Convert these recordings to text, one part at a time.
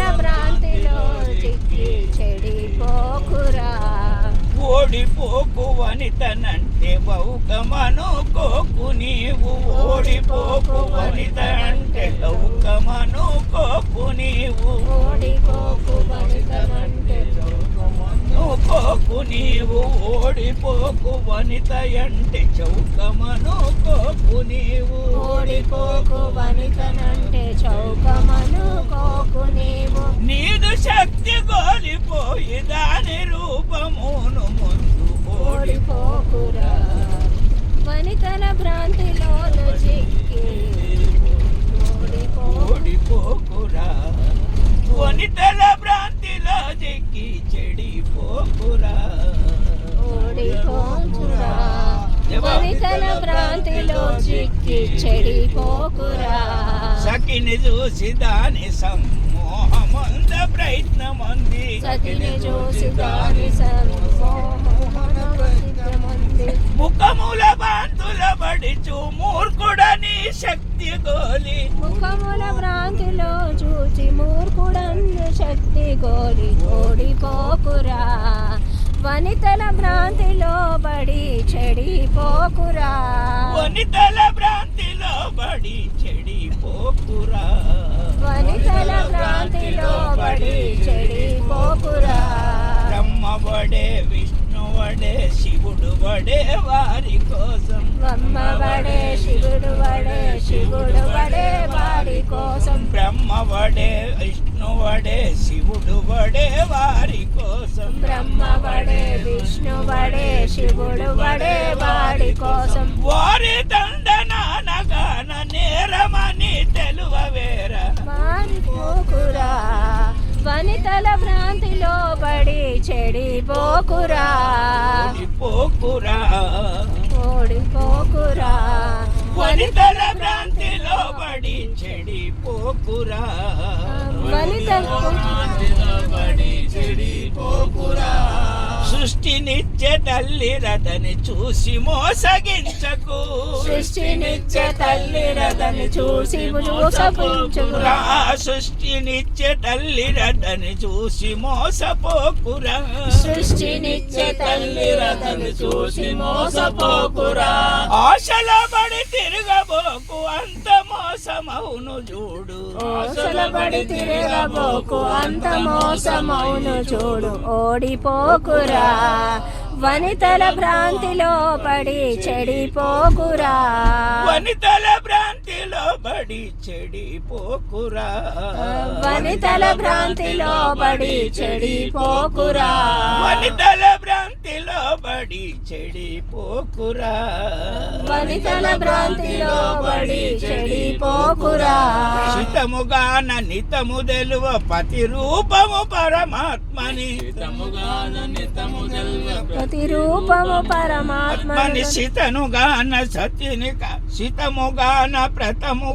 వనితల భ్రాంతిలో చిక్కి చెడిపోకురా. ఓడిపోకు వనితనంటే బౌకమనుకోకు నీవు ఓడిపోకు వనిత అంటే లౌకమనుకోకు నీవు ఓడిపోకు వనితనంటే నీవు ఓడిపోకు వనిత అంటే చౌకమనుకోకు నీవు ఓడిపోకు వనితనంటే చౌకమనుకోకు నీవు. నీదు శక్తి కోల్పోయి దాని రూపమును ముందు ఓడి ఓడిపోకురా. వనితల భ్రాంతిలో వనితల భ్రాంతిలో చెక్కి చెడిపోకురా ఓడిపోకురా వనితల భ్రాంతిలో చిక్కి చెడిపోకురా సఖిని చూసి దాని సమ్మోహమంద ప్రయత్నమంది. చూసి దాని ముఖముల బాంతుల బడిచు మూర్ఖుడని శక్తి గోలి. ముఖముల భ్రాంతిలో చూచి శక్తి కోరి ఓడిపోకురా వనితల భ్రాంతిలో బడి చెడిపోకురా వనితల భ్రాంతిలో బడి చెడిపోకురా వనితల భ్రాంతిలో బడి చెడిపోకురా బ్రహ్మవడే విష్ణువడే శివుడు వడే వారి కోసం. బ్రహ్మవడే శివుడు వడే శివుడు వడే వాడి కోసం బ్రహ్మవడే విష్ణువడే శివుడు వడే వారి కోసం. బ్రహ్మవడే విష్ణువడే శివుడు వడే వాడి కోసం. వారి దండనానగాన నేరమని తెలువవేర. మారిపోకురా వనితల భ్రాంతిలో పడి చెడిపోకురా పోకురా. ఓడిపోకురా. వనితల భ్రాంతిలో పడి చెడిపోకురా వనితల సృష్టినిచ్చే తల్లి రథని చూసి మోసగించకు సృష్టినిచ్చే తల్లి రథని చూసి మోసపుంచురా రా సృష్టినిచ్చే తల్లి రథని చూసి మోసపోకురా. సృష్టినిచ్చే తల్లి రథని చూసి మోసపోకురా. ఆశల పడి తిరగబోకు అంత మోసమవును చూడు. ఓసలబడి తిరగబోకు అంత మోసమౌను చూడు. ఓడిపోకురా. వనితల భ్రాంతిలో పడి చెడిపోకురా. వనితల భ్రాంతిలో బడి చెడిపోకురా. వనితల భ్రాంతిలో పడి చెడిపోకురా. వనితల భ్రాంతిలో బడి చెడిపోకురా వనితల భ్రాంతిలో పడి చెడిపోకురా శితముగాన నితము తెలువ పతి రూపము పరమాత్మని ప్రతిరూపము పరమాత్మ ఆత్మని శితనుగాన సతిని శితముగాన ప్రతము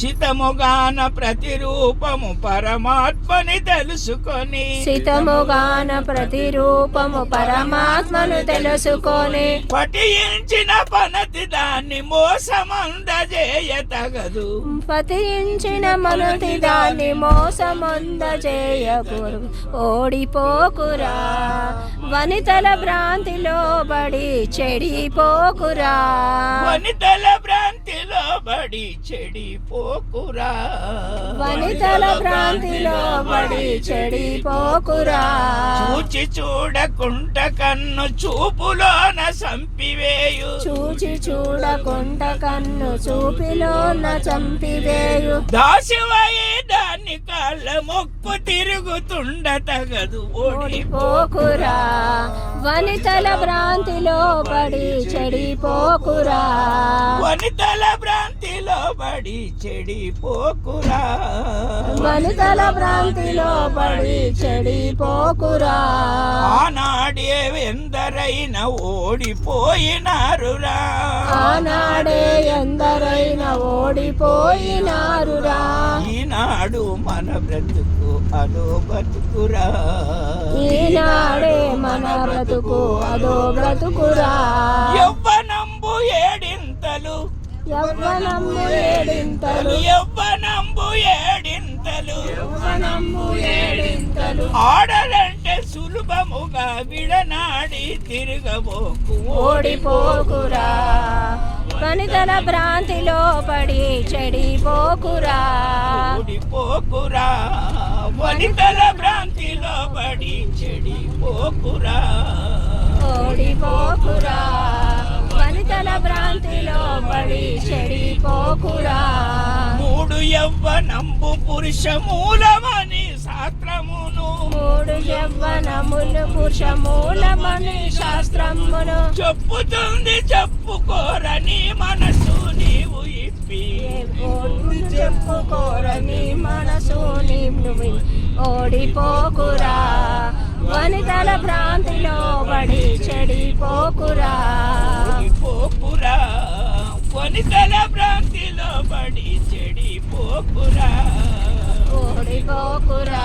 శితముగాన ప్రతిరూపము పరమాత్మని తెలుసుకొని. సితముగాన ప్రతిరూపము పరమాత్మను తెలుసుకొని. పఠించిన పనతి దాన్ని మోసమందజేయ తగదు పతించిన మనతి దాన్ని మోసమంద చేయకూరు ఓడిపోకురా. వనితల భ్రాంతిలో బడి చెడిపోకురా వనితల భ్రాంతిలో బడి చెడిపోకురా వనితల భ్రాంతిలో బడి చెడిపోకురా చూచి చూడకుంట కన్ను చూపులోన సంపివేయు చూచి చూడకుంట కన్ను చూపిలోన చంపివేయు. దాసివయి కాళ్ళ మొక్కు తిరుగుతుండ తగదు ఓడిపో. ఓడిపోకురా వనితల భ్రాంతిలో పడి చెడిపోకురా. వనితల భ్రాంతిలో బడి చెడిపోకురా. వనితల భ్రాంతిలో పడి చెడిపోకురా. ఆనాడే ఎందరైనా ఓడిపోయినారురా. ఆనాడే ఎందరైనా ఓడిపోయినారురా. ఈనాడు మన బ్రతుకు అదో బతుకురా. ఈనాడే మన బ్రతుకు అదో బ్రతుకురా. యవ్వనంబు ఏడింతలు యవ్వనము ఏడింతలు. యవ్వనంబు ఏడింతలు. ఆడలంటే సులభముగా విడనాడి తిరగబోకు. ఓడిపోకురా. వనితల భ్రాంతిలో పడి చెడిపోకురా. ఓడిపోకురా. వనితల భ్రాంతిలో పడి చెడిపోకురా. ఓడిపోకురా. వనితల భ్రాంతిలో పడి చెడిపోకురా. మూడు యవ్వనంబు పురుష మూలమని శాస్త్రమును. మూడు యవ్వనములు పురుషమూలమని శాస్త్రమును. చెప్పుతుంది చెప్పుకోరని మనసు నీవు ఇప్పి. చెప్పుకోరని మనసు నిన్ను ఓడిపోకురా. వనితల భ్రాంతిలో పడి చెడిపోకురా. పోకురా వనితల భ్రాంతిలో పడి చెడిపోకురా. ఓడిపోకురా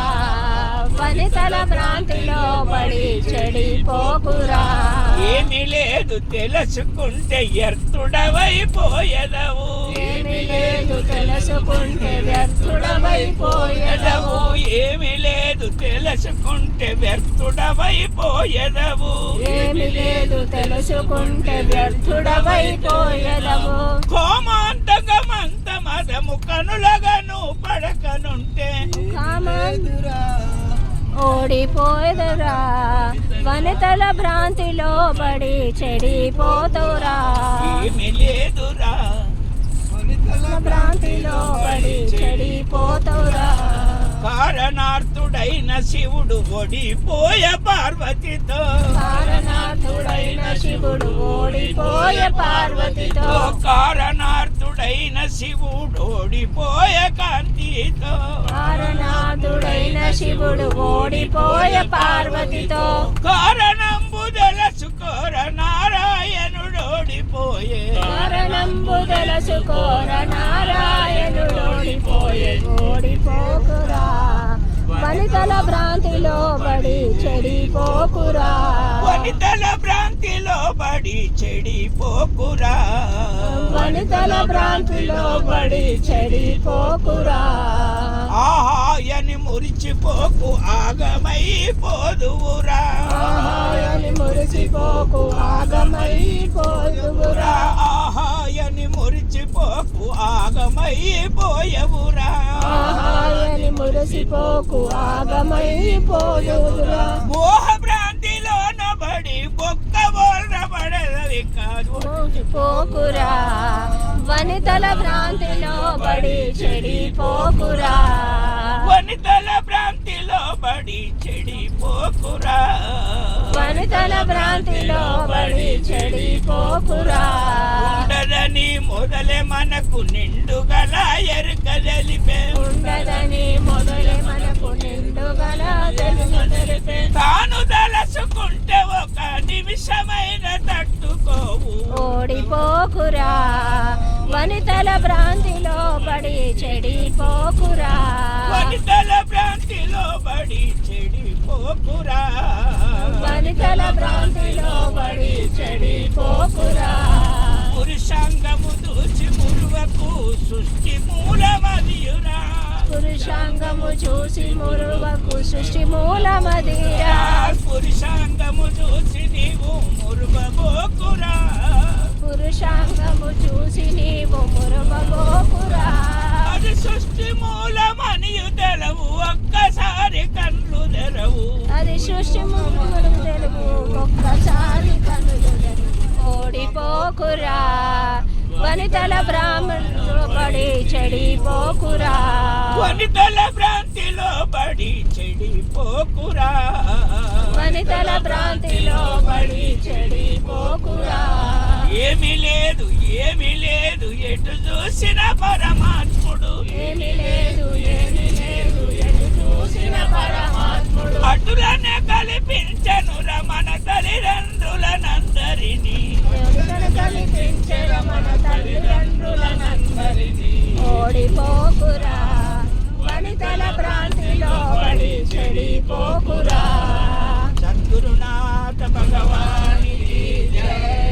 వనితల భ్రాంతిలో పడి చెడిపోకురా. ఏమి లేదు తెలుసుకుంటే ఎర్తుడవైపోయేదవు. తెలుసుకుంటే వ్యర్థుడమైపోయేదవు. ఏమి లేదు తెలుసుకుంటే వ్యర్థుడవైపోయేదవు ఏమి లేదు తెలుసుకుంటే వ్యర్థుడమైపోయేదవు. కోమాంతకమంత మదము కనులగను పడకనుంటే. ఓడిపోయేదరా. వనితల భ్రాంతిలో పడి చెడిపోతురా. ఏమి లేదురా. భ్రాంతిలో పడి చెడిపోతురా. కారణార్థుడైన శివుడు ఓడిపోయ పార్వతితో. కారణార్థుడైన శివుడు ఓడిపోయే పార్వతితో. కారణార్థుడైన శివుడు ఓడిపోయ కాంతితో. కారణార్థుడైన శివుడు ఓడిపోయే పార్వతితో. కారణంబు తెలుసుకోర నారాయణుడు. ఓడిపోకురా వనితల భ్రాంతిలో పడి చెడిపోకురా వనితల భ్రాంతిలో పడి చెడిపోకురా వనితల భ్రాంతిలో పడి చెడిపోకురా ఆహాయని మురిచిపోకు ఆగమై పోదువురా ఆహాయని మురిసిపోకు ఆగమై పోదువురా ఆహాయని మురిచిపోకు ఆగమై పోయవురా ఆహాయని మురిసిపోకు ఆగమై పోదువురా మోహ భ్రాంతిలో నబడి బొక్క బోల్రబడది కాదు. పోకురా వనితల భ్రాంతిలో పడి చెడిపోకురా వనితల భ్రాంతిలో పడి చెడిపోకురా వనితల భ్రాంతిలో పడి చెడిపోకురా ఉండదని మొదలే మనకు నిండుగల ఎరుక తెలిపే. ఉండదని మొదలే మనకు నిండుగల తెలిపే. తాను తలసుకుంటే ఓడిపోకురా. వనితల భ్రాంతిలో పడి చెడిపోకురా. వనితల భ్రాంతిలో పడి చెడిపోకురా. వనితల భ్రాంతిలో పడి చెడిపోకురా. పురుషాంగము దూచి మురువకు సృష్టి మూలమదియురా. పురుషాంగము చూసి మురువకు సృష్టి మూలమదిరా. పురుషాంగము చూసి నీవు మురువబోకురా. పురుషాంగము చూసి నీవు మురువబోకురా అది సృష్టి మూలమనియు తెలవు ఒక్కసారి కళ్ళు తెరవు. అది సృష్టి మూలము తెలుగు ఒక్కసారి తెరువు. ఓడిపోకురా. వనితల బ్రాహ్మణులు పడి చెడిపోకురా. వనితల భ్రాంతిలో పడి చెడిపోకురా. వనితల భ్రాంతిలో పడి చెడిపోకురా. ఏమీ లేదు ఏమీ లేదు. ఎటు చూసిన పరమాత్ముడు. ఏమీ లేదు ఏమీ లేదు. ఎటు చూసిన పరమాత్ముడు. అటులనే కల్పించను రమణ తల్లిదండ్రులనందరినీ. కలిపించే రమణ తల్లిదండ్రులనందరినీ. ఓడిపోకురా. వనితల ప్రాంతిలో పడి చెడిపోకురా సద్గురునాథ భగవాని జయ.